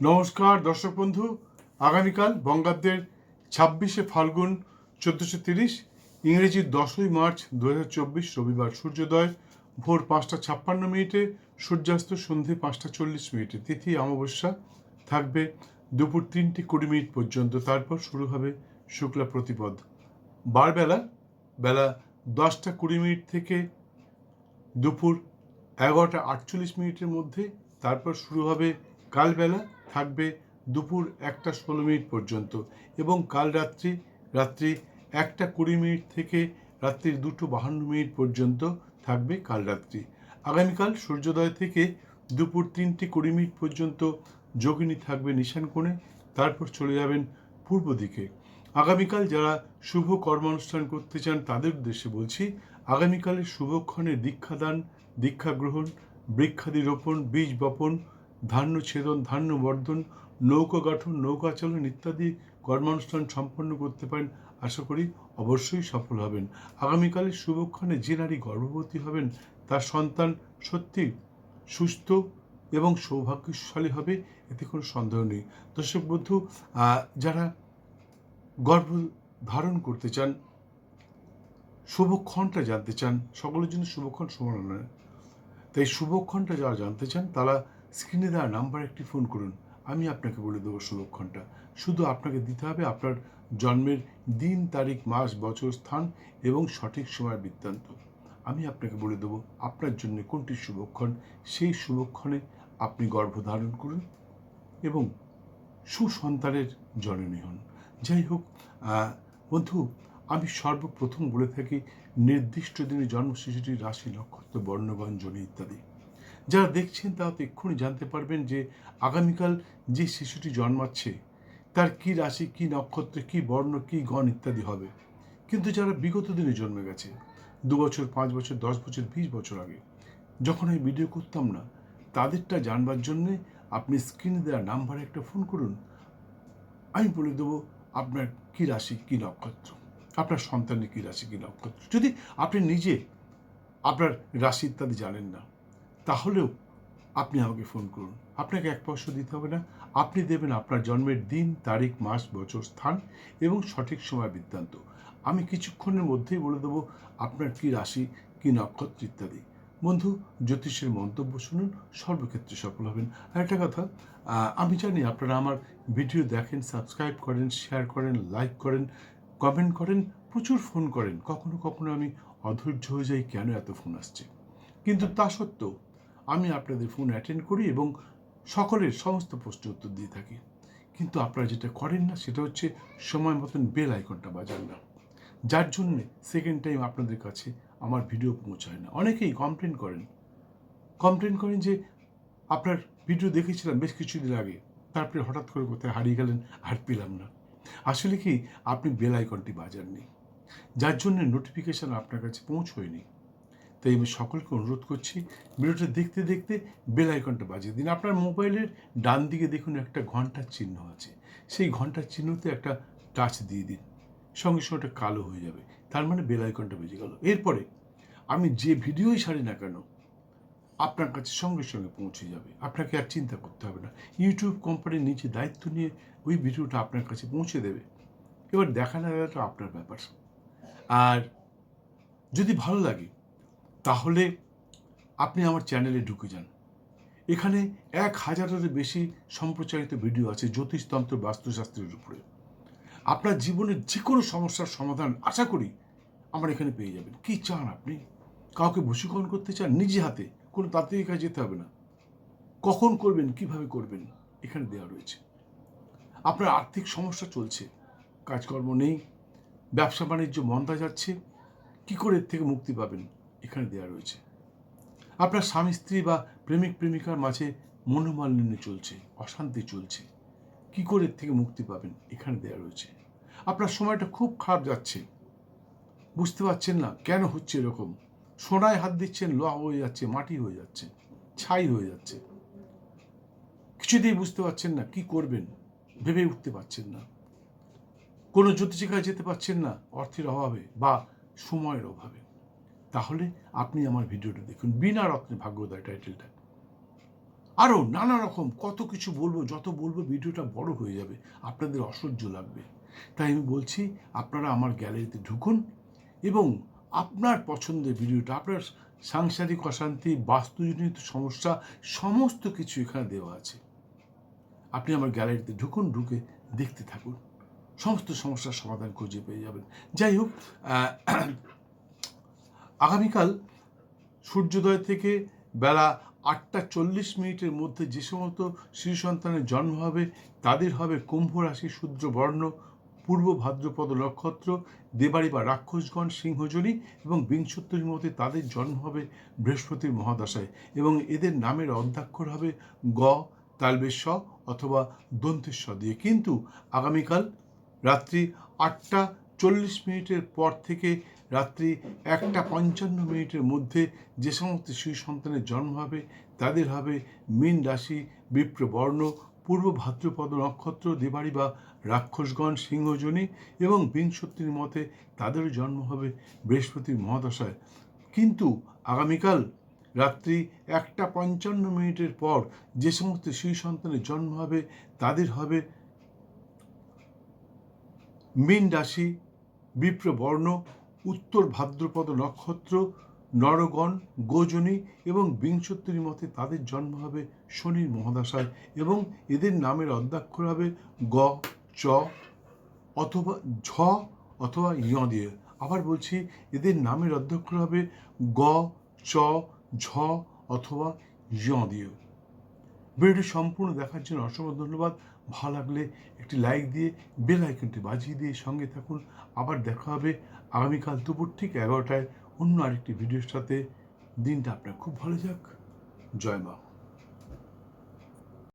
নমস্কার, দর্শক বন্ধু। আগামীকাল বঙ্গাব্দের ছাব্বিশে ফাল্গুন চোদ্দোশো তিরিশ, ইংরেজি দশই মার্চ দু হাজার চব্বিশ রবিবার সূর্যোদয়, ভোর পাঁচটা ছাপ্পান্ন মিনিটে, সূর্যাস্ত সন্ধে পাঁচটা চল্লিশ মিনিটে। তিথি অমাবস্যা থাকবে দুপুর তিনটে কুড়ি মিনিট পর্যন্ত। তারপর শুরু হবে শুক্লা প্রতিপদ। বারবেলা, বেলা দশটা কুড়ি মিনিট থেকে দুপুর এগারোটা আটচল্লিশ মিনিটের মধ্যে, তারপর শুরু হবে কালবেলা থাকবে দুপুর একটা ষোলো মিনিট পর্যন্ত এবং কাল রাত্রি রাত্রি একটা কুড়ি মিনিট থেকে রাত্রির দুটো বাহান্ন মিনিট পর্যন্ত থাকবে কাল রাত্রি। আগামীকাল সূর্যোদয় থেকে দুপুর তিনটে কুড়ি মিনিট পর্যন্ত যোগিনী থাকবে নিশান কোণে, তারপর চলে যাবেন পূর্ব দিকে। আগামীকাল যারা শুভ কর্মানুষ্ঠান করতে চান তাদের উদ্দেশ্যে বলছি, আগামীকালের শুভক্ষণে দীক্ষাদান দীক্ষা গ্রহণ বৃক্ষাদি রোপণ বীজ বপন ধান্য ছেদন ধান্য বর্ধন নৌকা গঠন নৌকা চালন ইত্যাদি কর্মানুষ্ঠান সম্পন্ন করতে পারেন, আশা করি অবশ্যই সফল হবেন। আগামীকালের শুভক্ষণে যে নারী গর্ভবতী হবেন, তার সন্তান সত্যি সুস্থ এবং সৌভাগ্যশালী হবে, এতে কোনো সন্দেহ নেই। দর্শক বন্ধু যারা গর্ভ ধারণ করতে চান, শুভক্ষণটা জানতে চান, সকলের জন্য শুভক্ষণ সমান নয়। তাই শুভক্ষণটা যারা জানতে চান, তারা স্ক্রিনে দেওয়া নাম্বার একটি ফোন করুন। আমি আপনাকে বলে দেবো শুভক্ষণটা শুধু আপনাকে দিতে হবে আপনার জন্মের দিন, তারিখ, মাস, বছর, স্থান এবং সঠিক সময় বৃত্তান্ত। আমি আপনাকে বলে দেবো আপনার জন্য কোনটি শুভক্ষণ সেই শুভক্ষণে আপনি গর্ভধারণ করুন এবং সুসন্তানের জননী হন। যাই হোক বন্ধু, আমি সর্বপ্রথম বলে থাকি, নির্দিষ্ট দিনে জন্ম শিশুটির রাশি, নক্ষত্র বর্ণগণ জনি ইত্যাদি। যারা দেখছেন তারা তো এক্ষুনি জানতে পারবেন যে আগামীকাল যে শিশুটি জন্মাচ্ছে, তার কি রাশি, কি নক্ষত্র, কি বর্ণ, কি গণ ইত্যাদি হবে। কিন্তু যারা বিগত দিনে জন্মে গেছে, দু বছর, পাঁচ বছর, দশ বছর, বিশ বছর আগে, যখন আমি ভিডিও করতাম না, তাদেরটা জানবার জন্যে আপনি স্ক্রিনে দেওয়া নাম্বারে একটা ফোন করুন। আমি বলে দেবো, আপনার কী রাশি, কী নক্ষত্র? আপনার সন্তানের কী রাশি, কী নক্ষত্র? যদি আপনি নিজে আপনার রাশি ইত্যাদি জানেন না তাহলেও আপনি আমাকে ফোন করুন। আপনাকে এক পয়সা দিতে হবে না। আপনি দেবেন আপনার জন্মের দিন, তারিখ, মাস, বছর, স্থান এবং সঠিক সময় বৃত্তান্ত। আমি কিছুক্ষণের মধ্যেই বলে দেবো আপনার কী রাশি, কী নক্ষত্র ইত্যাদি। বন্ধু, জ্যোতিষের মন্তব্য শুনুন, সর্বক্ষেত্রে সফল হবেন। আর একটা কথা আমি জানি আপনারা আমার ভিডিও দেখেন সাবস্ক্রাইব করেন শেয়ার করেন লাইক করেন কমেন্ট করেন, প্রচুর ফোন করেন। কখনো কখনো আমি অধৈর্য হয়ে যাই কেন এত ফোন আসছে? কিন্তু তা সত্ত্বেও আমি আপনাদের ফোন অ্যাটেন্ড করি এবং সকলের সমস্ত প্রশ্নের উত্তর দিয়ে থাকি। কিন্তু আপনারা যেটা করেন না, সেটা হচ্ছে সময় মতন বেল আইকনটা বাজান না। যার জন্যে সেকেন্ড টাইম আপনাদের কাছে আমার ভিডিও পৌঁছায় না। অনেকেই কমপ্লেন করেন। কমপ্লেন করেন যে, আপনার ভিডিও দেখেছিলাম বেশ কিছুদিন আগে। তারপরে হঠাৎ করে কোথায় হারিয়ে গেলেন আর পেলাম না। আসলে কি, আপনি বেল আইকনটি বাজাননি। যার জন্য নোটিফিকেশান আপনার কাছে পৌঁছয়নি। তাই আমি সকলকে অনুরোধ করছি ভিডিওটা দেখতে দেখতে বেল আইকনটা বাজিয়ে দিন। আপনার মোবাইলের ডান দিকে দেখুন একটা ঘণ্টার চিহ্ন আছে। সেই ঘণ্টার চিহ্নতে একটা টাচ দিয়ে দিন। সঙ্গে সঙ্গে ওটা কালো হয়ে যাবে। তার মানে বেল আইকনটা বেজে গেল। এরপরে আমি যে ভিডিওই ছাড়ি না কেন, আপনার কাছে সঙ্গে সঙ্গে পৌঁছে যাবে। আপনাকে আর চিন্তা করতে হবে না। ইউটিউব কোম্পানির নিচে দায়িত্ব নিয়ে ওই ভিডিওটা আপনার কাছে পৌঁছে দেবে। এবার দেখা না আপনার ব্যাপার। আর যদি ভালো লাগে তাহলে আপনি আমার চ্যানেলে ঢুকে যান। এখানে এক হাজারের বেশি সম্প্রচারিত ভিডিও আছে জ্যোতিষতন্ত্র বাস্তুশাস্ত্রের উপরে। আপনার জীবনের যে কোনো সমস্যার সমাধান আশা করি আমার এখানে পেয়ে যাবেন। কি চান আপনি? কাউকে বশীকরণ করতে চান? নিজে হাতে? কোনো তাড়াতাড়ি কাজ যেতে হবে না। কখন করবেন? কীভাবে করবেন? এখানে দেওয়া রয়েছে। আপনার আর্থিক সমস্যা চলছে। কাজকর্ম নেই। ব্যবসা বাণিজ্য মন্দা যাচ্ছে। কি করে এর থেকে মুক্তি পাবেন? এখানে দেওয়া রয়েছে। আপনার স্বামী, স্ত্রী বা প্রেমিক, প্রেমিকার মাঝে মনোমালিন্য চলছে, অশান্তি চলছে। কি করে থেকে মুক্তি পাবেন? এখানে দেওয়া রয়েছে। আপনার সময়টা খুব খারাপ যাচ্ছে। বুঝতে পারছেন না কেন হচ্ছে এরকম? সোনায় হাত দিচ্ছেন, লোহা হয়ে যাচ্ছে, মাটি হয়ে যাচ্ছে, ছাই হয়ে যাচ্ছে। কিছুতেই বুঝতে পারছেন না কি করবেন? ভেবে উঠতে পারছেন না। কোনো জ্যোতিষিকায় যেতে পারছেন না অর্থের অভাবে বা সময়ের অভাবে। তাহলে আপনি আমার ভিডিওটা দেখুন। বিনা রত্নে ভাগ্যোদয় টাইটেলটা। আরও নানা রকম কত কিছু বলব, যত বলব ভিডিওটা বড় হয়ে যাবে, আপনাদের অসহ্য লাগবে। তাই আমি বলছি, আপনারা আমার গ্যালারিতে ঢুকুন এবং আপনার পছন্দের ভিডিওটা, আপনার সাংসারিক অশান্তি, বাস্তুজনিত সমস্যা, সমস্ত কিছু এখানে দেওয়া আছে। আপনি আমার গ্যালারিতে ঢুকুন, ঢুকে দেখতে থাকুন। সমস্ত সমস্যার সমাধান খুঁজে পেয়ে যাবেন। যাই হোক আগামীকাল সূর্যোদয় থেকে বেলা আটটা চল্লিশ মিনিটের মধ্যে যে সমস্ত শিশু সন্তানের জন্ম হবে, তাদের হবে কুম্ভ রাশি শূদ্র বর্ণ, পূর্ব ভাদ্রপদ নক্ষত্র, দেবাড়ি বা রাক্ষসগণ, সিংহজনী এবং বিংশোত্তরী মতে তাদের জন্ম হবে বৃহস্পতির মহাদশায় এবং এদের নামের অধ্যাক্ষর হবে গ তালবেশ অথবা দন্তেশ্বর দিয়ে। কিন্তু আগামীকাল রাত্রি আটটা চল্লিশ মিনিটের পর থেকে রাত্রি একটা পঞ্চান্ন মিনিটের মধ্যে যে সমস্ত শিশু সন্তানের জন্ম হবে, তাদের হবে মীন রাশি বিপ্র বর্ণ পূর্ব ভাদ্রপদ নক্ষত্র দেবাড়ি বা রাক্ষসগণ, সিংহজনী এবং বিংশতির মতে তাদের জন্ম হবে বৃহস্পতির মহাদশায়। কিন্তু আগামীকাল রাত্রি একটা পঞ্চান্ন মিনিটের পর যে সমস্ত শিশু সন্তানের জন্ম হবে, তাদের হবে মীন রাশি বিপ্র বর্ণ উত্তর ভাদ্রপদ নক্ষত্র, নরগণ, গোজনী এবং বিংশোত্তরী মতে তাদের জন্ম হবে শনির মহাদশায় এবং এদের নামের অধ্যাক্ষর হবে গ, চ অথবা ঝ অথবা ই দিয়ে। আবার বলছি, এদের নামের অধ্যক্ষর হবে গ, চ, ঝ অথবা ই দিয়ে। ভিডিওটি সম্পূর্ণ দেখার জন্য অসংখ্য ধন্যবাদ। ভালো লাগলে একটি লাইক দিয়ে বেল আইকনটি বাজিয়ে দিয়ে সঙ্গে থাকুন। আবার দেখা হবে আগামীকাল দুপুর ঠিক এগারোটায় অন্য আরেকটি ভিডিওর সাথে। দিনটা আপনার খুব ভালো যাক। জয় মা।